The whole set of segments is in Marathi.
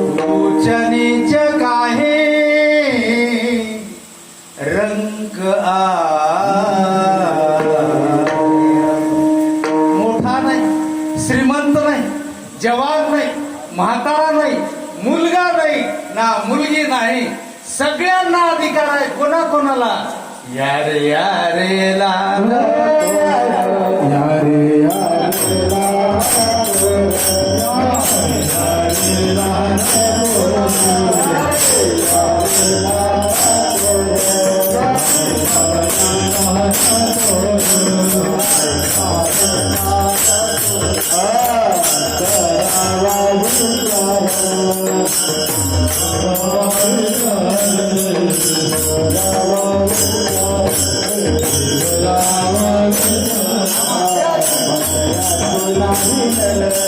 उचनीच काहे रंग आ मोठा नाही श्रीमंत नाही जवान नाही म्हातारा नाही मुलगा नाही ना मुलगी नाही सगळ्यांना अधिकार आहे कोणा कोणाला यार यारेला सगळेजण या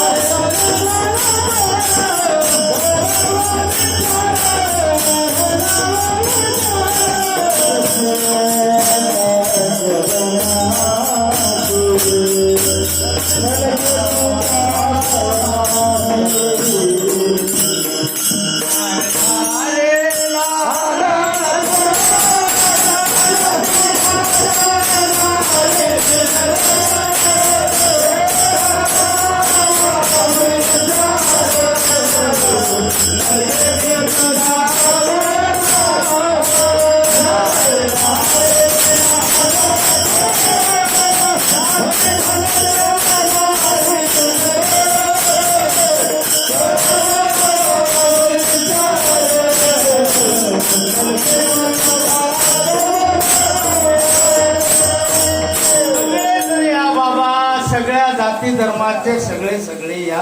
सगळ्या जाती धर्माचे सगळे सगळे या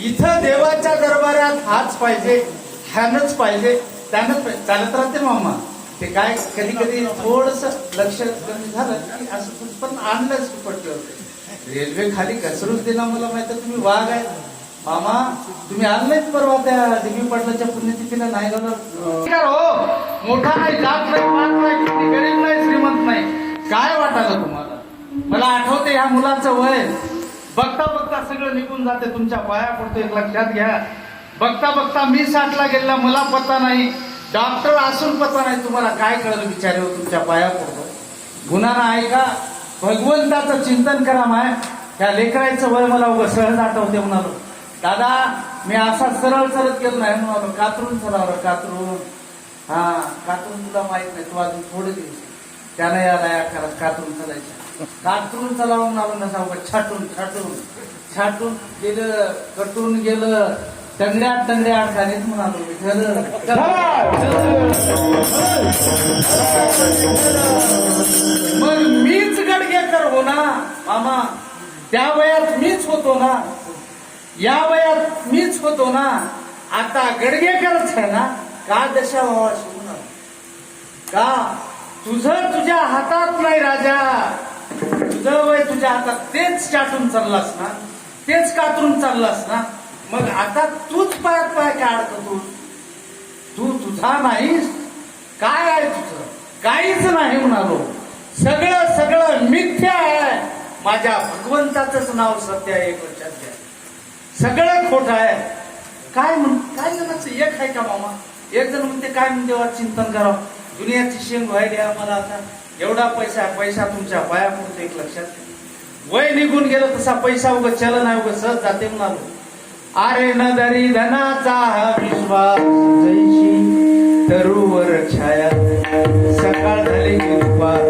इथं देवाच्या दरबारात हाच पाहिजे ह्यानच पाहिजे त्यानंच पाहिजे चालत राहते मामा. ते काय कधी कधी थोडस लक्ष कमी झालं की असं पण आणलंच पटलं रेल्वे खाली घसरूच दिला मला माहिती तुम्ही वाघ आहे. मामा तुम्ही आणलेच परवा त्या देवी पाटलाच्या पुण्यतिथीला? नाही झालं हो मोठा नाही जात नाही पात नाही गरीब नाही श्रीमंत नाही. काय वाटायला तुम्हाला? मला आठवते ह्या मुलाचं वय. बघता बघता सगळं निघून जाते तुमच्या पाया पडतो एक लक्षात घ्या. बघता बघता मी साठला गेला मला पत्ता नाही. डॉक्टर असून पत्ता नाही. तुम्हाला काय कळलं विचारे हो तुमच्या पाया पडतो. गुन्हा ऐका. भगवंताचं चिंतन करा माय. त्या लेकराचं वय मला उगं सहज आठवते म्हणालो. दादा मी असा सरळ सरळ गेलो नाही म्हणालो. कातरून सरळ कातरून. हा कातरून तुला माहीत नाही. तू अजून थोडे दिवस. त्यानं याला या करा कातरून चालायच्या कातरून चलावं म्हणालो नसा छाटून छाटून. छाटून गेलं कटून गेलं. टंगड्यात टंगड्यात खालीच म्हणालो मग मीच गडगेकर हो ना मामा. त्या वयात मीच होतो ना. या वयात मीच होतो ना. आता गडगेकरच आहे ना. का दशा व्हावा शिवणार का? तुझं तुझ्या हातात नाही राजा. तुझं वय तुझ्या हातात तेच चाटून चाललास ना? तेच कातरून चाललास ना? मग आता तूच पायात पाय काय अडकतो? तू तुझा नाहीस. काय आहे तुझं? काहीच नाही म्हणालो. सगळं सगळं मिथ्या आहे. माझ्या भगवंताच नाव सत्य आहे एक लक्षात घ्या सगळं खोट आहे. काय म्हण काय जणांचं एक आहे का मामा? एक जण म्हणते काय म्हणते वा चिंतन करावं? दुनियाची शेंग व्हायली मला आता. एवढा पैसा पैसा तुमच्या पायापुरते एक लक्षात वय निघून गेलं तसा पैसा उग चलन आहे उगं सहज जाते म्हणालो. अरे नदरी धनाचा हा विश्वास जैशी तरुवर छाया. सकाळ झाली की दुपार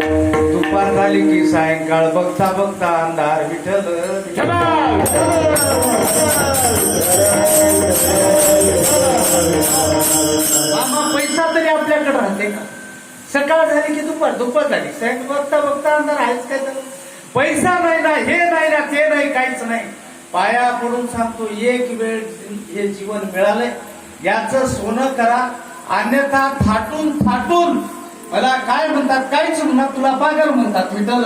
दुपार झाली की सायंकाळ. बघता बघता अंधार विठल मामा पैसा तरी आपल्याकडे राहते का? सकाळ झाली की दुपार दुपार झाली. सायंकाळ बघता बघता अंधार आहेच काय तर. पैसा नाही ना हे नाही ना ते नाही काहीच नाही. पाया पडून सांगतो एक वेळ हे जीवन मिळालंय. याचं सोनं करा अन्यथा थाटून थाटून. मला काय म्हणतात काहीच म्हणतात तुला पागल म्हणतात विठल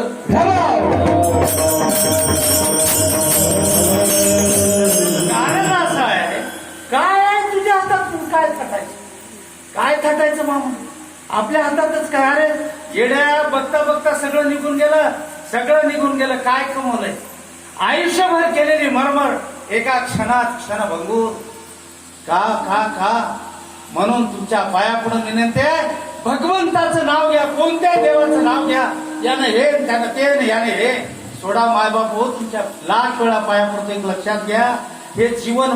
कारण असं आहे काय आहे तुझ्या हातात? काय थाटायचं काय थाटायचं मामा? आपल्या हातातच काय? अरे येड्या बघता बघता सगळं निघून गेलं. सगळं निघून गेलं. काय कमवलंय? आयुष्यभर केलेली मरमर. एका क्षणात क्षण भंगूर का का का? म्हणून तुमच्या पायापुढं विनंती आहे भगवंताचं नाव घ्या कोणत्या देवाचं नाव घ्या. यानं हे त्यानं ते याने हे. सोडा मायबाप हो तुमच्या लाख वेळा पायापुढं एक लक्षात घ्या. हे जीवन